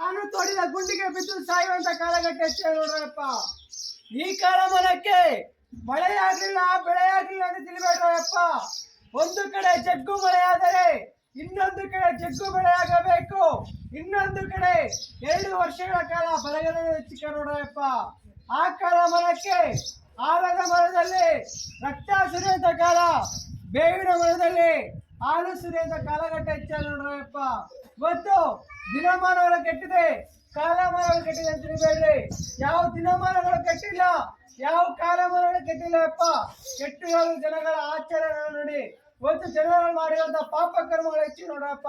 ನಾನು ತೋಡಿದ ಗುಂಡಿಗೆ ಬಿದ್ದು ಸಾಯುವಂತ ಕಾಲಘಟ್ಟ ನೋಡ್ರಪ್ಪ. ಈ ಕಾಲಮಾನಕ್ಕೆ ಮಳೆ ಆಗ್ಲಿಲ್ಲ ಬೆಳೆ ಆಗ್ಲಿಲ್ಲ ಅಂತ ತಿಳಿಬೇಡ್ರಪ್ಪ ಒಂದು ಕಡೆ ಜಗ್ಗು ಮಳೆ ಆದರೆ ಇನ್ನೊಂದು ಕಡೆ ಜಗ್ಗು ಬೆಳೆ ಆಗಬೇಕು ಇನ್ನೊಂದು ಕಡೆ ಎರಡು ವರ್ಷಗಳ ಕಾಲ ಬರಗಾಲ ಹೆಚ್ಚಿಕ ನೋಡ್ರಪ್ಪ. ಆ ಕಾಲಮಾನಕ್ಕೆ ಆಲದ ಮರದಲ್ಲಿ ರಕ್ತ ಸುರಿಯಂತ ಕಾಲ, ಬೇವಿನ ಮರದಲ್ಲಿ ಹಾಲು ಸುರಿಯಂತ ಕಾಲಘಟ್ಟ ಹೆಚ್ಚ ನೋಡ್ರಪ್ಪ. ಇವತ್ತು ದಿನಮಾನಗಳು ಕೆಟ್ಟಿದೆ, ಕಾಲಮಾನಗಳು ಕೆಟ್ಟಿದೆ ಅಂತ ಹೇಳಿ. ಯಾವ ದಿನಮಾನಗಳು ಕೆಟ್ಟಿಲ್ಲ? ಯಾವ ಕಾಲಮಾನಗಳು ಕೆಟ್ಟಿಲ್ಲ ಅಪ್ಪ? ಕೆಟ್ಟಿರೋ ಜನಗಳ ಆಚರಣೆ ನೋಡಿ. ಇವತ್ತು ಜನಗಳು ಮಾಡಿರುವಂತ ಪಾಪ ಕರ್ಮಗಳು ಹೆಚ್ಚು ನೋಡಪ್ಪ.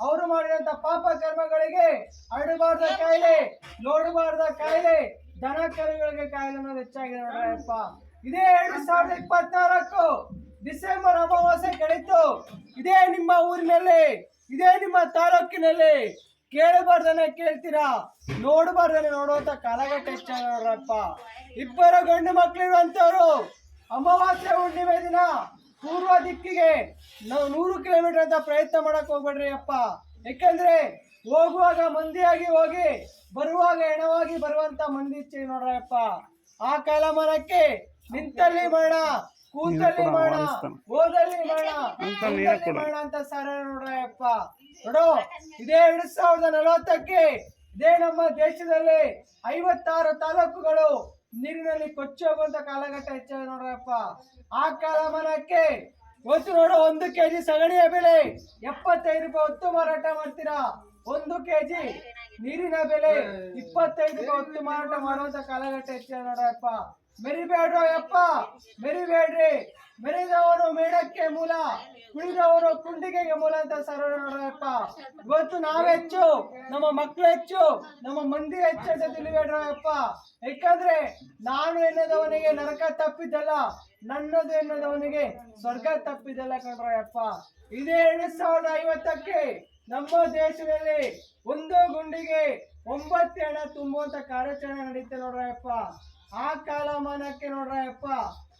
ಅವರು ಮಾಡಿದಂತ ಪಾಪ ಕರ್ಮಗಳಿಗೆ ಹರಡಬಾರ್ದ ಕಾಯಿಲೆ, ನೋಡಬಾರ್ದ ಕಾಯಿಲೆ, ದನ ಕರುಗಳಿಗೆ ಕಾಯಿಲೆ ಅನ್ನೋದು ಹೆಚ್ಚಾಗಿದೆ ನೋಡಪ್ಪ ಇದೇ ಎರಡು ಸಾವಿರದ ಇಪ್ಪತ್ನಾಲ್ಕು ಡಿಸೆಂಬರ್ ಅಮಾವಾಸ್ಯೆ ಕಳೀತು ಇದೇ ನಿಮ್ಮ ಊರಿನಲ್ಲಿ, ಇದೇ ನಿಮ್ಮ ತಾಲೂಕಿನಲ್ಲಿ ಕೇಳಬಾರ್ದನೆ ಕೇಳ್ತೀರಾ? ನೋಡಬಾರ್ದನೆ ನೋಡುವಂತ ಕಾಲಘಟ್ಟ ಹೆಚ್ಚಾಗಿದೆ ನೋಡ್ರಪ್ಪ ಇಬ್ಬರು ಗಂಡು ಮಕ್ಕಳಿರುವಂತವ್ರು ಅಮಾವಾಸ್ಯೆ ಹುಣ್ಣಿಮೆ ದಿನ, ಪೂರ್ವ ದಿಕ್ಕಿಗೆ ನಾವು ನೂರು ಕಿಲೋಮೀಟರ್ ಅಂತ ಪ್ರಯತ್ನ ಮಾಡಕ್ ಹೋಗ್ಬೇಡ್ರಿ ಅಪ್ಪ. ಯಾಕೆಂದ್ರೆ ಹೋಗುವಾಗ ಮಂದಿಯಾಗಿ ಹೋಗಿ, ಬರುವಾಗ ಹೆಣವಾಗಿ ಬರುವಂತ ಮಂದಿ ನೋಡ್ರಪ್ಪ ಆ ಕಾಲಮಾನಕ್ಕೆ ನಿಂತಲ್ಲಿ ಮಾಡ ಕೂತಲ್ಲಿ ಮಾಡ. ಓದಲ್ಲಿ ಮಾಡ. ನಿಂತಲ್ಲಿ ಮಾಡ. ಅಂತ ಸಾರ ನೋಡ್ರಪ್ಪ ನೋಡು ಇದೇ ಎರಡ್ ಸಾವಿರದ ನಲವತ್ತಕ್ಕೆ ಇದೇ ನಮ್ಮ ದೇಶದಲ್ಲಿ ಐವತ್ತಾರು ತಾಲೂಕುಗಳು ನೀರಿನಲ್ಲಿ ಕೊಚ್ಚಿ ಹೋಗುವಂತ ಕಾಲಘಟ್ಟ ಹೆಚ್ಚಾಗಿದೆ ನೋಡ್ರಪ್ಪ ಆ ಕಾಲಮಾನಕ್ಕೆ ಗೊತ್ತು ನೋಡು ಒಂದು ಕೆಜಿ ಸಗಣಿಯ ಬೆಲೆ ಎಪ್ಪತ್ತೈದು ರೂಪಾಯಿ ಹೊತ್ತು ಮಾರಾಟ ಮಾಡ್ತೀರಾ? ಒಂದು ಕೆಜಿ ನೀರಿನ ಬೆಲೆ ಇಪ್ಪತ್ತೈದು ರೂಪಾಯಿ ಹೊತ್ತು ಮಾರಾಟ ಮಾಡುವಂತ ಕಾಲಘಟ್ಟ ಹೆಚ್ಚಾಗಿದೆ ನೋಡ್ರಪ್ಪ ಮೆರಿಬೇಡ್ರೋ ಯಪ್ಪ ಮೆರಿಬೇಡ್ರಿ. ಮೆರಿದವರು ಮೇಡಕ್ಕೆ ಮೂಲ ಕುಳಿದವನು ಕುಂಡಿಗೆಗೆ ಮೂಲ ಅಂತ ಸರ್ ನೋಡ್ರಪ್ಪ. ಇವತ್ತು ನಾವೆಚ್ಚು, ನಮ್ಮ ಮಕ್ಕಳು ಹೆಚ್ಚು, ನಮ್ಮ ಮಂದಿ ಹೆಚ್ಚು ಅಂತ ತಿಳಿಬೇಡ್ರಪ್ಪ ಯಾಕಂದ್ರೆ ನಾನು ಎನ್ನದವನಿಗೆ ನರಕ ತಪ್ಪಿದ್ದಲ್ಲ, ನನ್ನದು ಎನ್ನದವನಿಗೆ ಸ್ವರ್ಗ ತಪ್ಪಿದ್ದಲ್ಲ ಕಣ್ರಯ್ಯಪ್ಪ ಇದೇ ಎರಡ್ ಸಾವಿರದ ಐವತ್ತಕ್ಕೆ ನಮ್ಮ ದೇಶದಲ್ಲಿ ಒಂದು ಗುಂಡಿಗೆ ಒಂಬತ್ತು ಹಣ ತುಂಬುವಂತ ಕಾರ್ಯಾಚರಣೆ ನಡೀತಾ ನೋಡ್ರಯ್ಯಪ್ಪ. ಆ ಕಾಲಮಾನಕ್ಕೆ ನೋಡ್ರಯ್ಯಪ್ಪ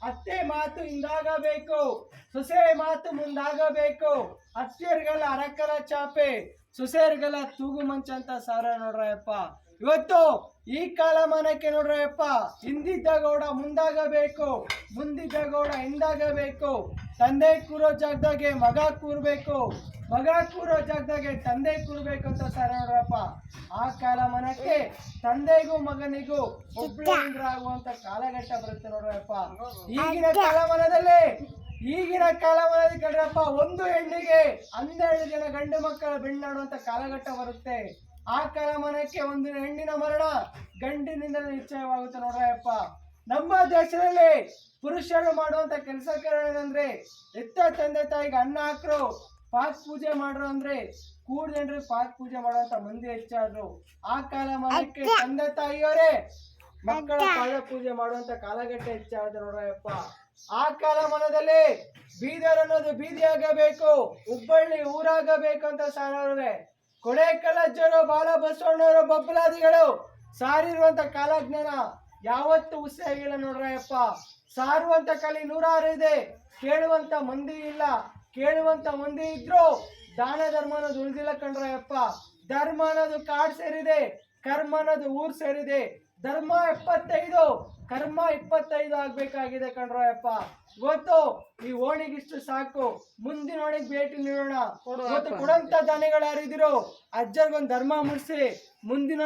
ಅತ್ತೆ ಮಾತು ಹಿಂದಾಗಬೇಕು. ಸೊಸೆ ಮಾತು ಮುಂದಾಗಬೇಕು. ಅತ್ತೆಯರ್ಗಲ ಅರಕರ ಚಾಪೆ. ಸೊಸೆಯರ್ಗಲ ತೂಗು ಮಂಚ ಅಂತ ಸಾರ ನೋಡ್ರಯ್ಯಪ್ಪ ಇವತ್ತು ಈ ಕಾಲಮಾನಕ್ಕೆ ನೋಡ್ರಯ್ಯಪ್ಪ ಹಿಂದಿದ್ದ ಗೌಡ ಮುಂದಾಗಬೇಕು. ಮುಂದಿದ್ದ ಗೌಡ ಹಿಂದಾಗಬೇಕು. ತಂದೆ ಕೂರೋ ಜಾಗದಾಗೆ ಮಗ ಕೂರ್ಬೇಕು. ಮಗ ಕೂರೋ ಜಾಗದಾಗೆ ತಂದೆ ಕೂರ್ಬೇಕು ಅಂತ ಸರ್ ನೋಡ್ರಪ್ಪ ಆ ಕಾಲಮಾನಕ್ಕೆ ತಂದೆಗೂ ಮಗನಿಗೂ ಒಬ್ಬರಾಗುವಂತ ಕಾಲಘಟ್ಟ ಬರುತ್ತೆ ನೋಡ್ರಪ್ಪ. ಈಗಿನ ಕಾಲಮಾನದಲ್ಲಿ ಈಗಿನ ಕಾಲಮಾನದಲ್ಲಿ ಕಡ್ರಪ್ಪ ಒಂದು ಹೆಣ್ಣಿಗೆ ಹನ್ನೆರಡು ಜನ ಗಂಡು ಮಕ್ಕಳ ಬೆಣ್ಣಾಡುವಂತ ಕಾಲಘಟ್ಟ ಬರುತ್ತೆ. ಆ ಕಾಲಮಾನಕ್ಕೆ ಒಂದು ಹೆಣ್ಣಿನ ಮರಣ ಗಂಡಿನಿಂದ ನಿಶ್ಚಯವಾಗುತ್ತೆ ನೋಡ್ರಪ್ಪ. ನಮ್ಮ ದೇಶದಲ್ಲಿ ಪುರುಷರು ಮಾಡುವಂತ ಕೆಲಸ ಏನಂದ್ರೆ ಎತ್ತ ತಂದೆ ತಾಯಿಗೆ ಅನ್ನ ಹಾಕ್ರು ಪಾಕ್ ಪೂಜೆ ಮಾಡ್ರು ಅಂದ್ರೆ ಕೂಡ್ದೇನ್ರಿ ಪಾಕ್ ಪೂಜೆ ಮಾಡುವಂತ ಮಂದಿ ಹೆಚ್ಚಾದ್ರು ಆ ಕಾಲಮಾನಕ್ಕೆ ತಂದೆ ತಾಯಿಯವರೇ ಮಕ್ಕಳ ಪಾದ ಪೂಜೆ ಮಾಡುವಂತ ಕಾಲಘಟ್ಟ ಹೆಚ್ಚಾದ್ರು ನೋಡ್ರಪ್ಪ ಆ ಕಾಲಮಾನದಲ್ಲಿ ಬೀದರ್ ಅನ್ನೋದು ಬೀದಿಯಾಗಬೇಕು ಹುಬ್ಬಳ್ಳಿ ಊರಾಗಬೇಕು ಅಂತ ಸಾರವ್ರೆ ಕೊಡೆಕಲಜ್ಜರು ಬಾಲ ಬಸವಣ್ಣವರು ಬಬ್ಬಲಾದಿಗಳು ಸಾರಿರುವಂತ ಕಾಲಜ್ಞಾನ ಯಾವತ್ತು ಆಗಿಲ್ಲ ನೋಡ್ರಯ್ಯಪ್ಪ. ಸಾರುವಂತ ಕಲಿ ನೂರಾರು ಇದೆ ಕೇಳುವಂತ ಮಂದಿ ಇಲ್ಲ. ಕೇಳುವಂತ ಮಂದಿ ಇದ್ರು ದಾನ ಧರ್ಮ ಅನ್ನೋದು ಉಳಿದಿಲ್ಲ ಕಣ್ರಯ್ಯಪ್ಪ. ಧರ್ಮ ಅನ್ನೋದು ಕಾಡ್ ಸೇರಿದೆ ಕರ್ಮ ಅನ್ನೋದು ಊರ್ ಸೇರಿದೆ. ಧರ್ಮ ಎಪ್ಪತ್ತೈದು ಕರ್ಮ ಇಪ್ಪತ್ತೈದು ಆಗ್ಬೇಕಾಗಿದೆ ಕಣ್ರಯ್ಯಪ್ಪ. ಇವತ್ತು ಈ ಓಣಿಗಿಷ್ಟು ಸಾಕು. ಮುಂದಿನ ಓಣಿಗೆ ಭೇಟಿ ನೀಡೋಣ. ಇವತ್ತು ಕೊಡಂತ ದಾನಿಗಳು ಯಾರಿದಿರೋ ಅಜ್ಜರ್ಗೊಂದು ಧರ್ಮ ಮುಡಿಸಿ ಮುಂದಿನ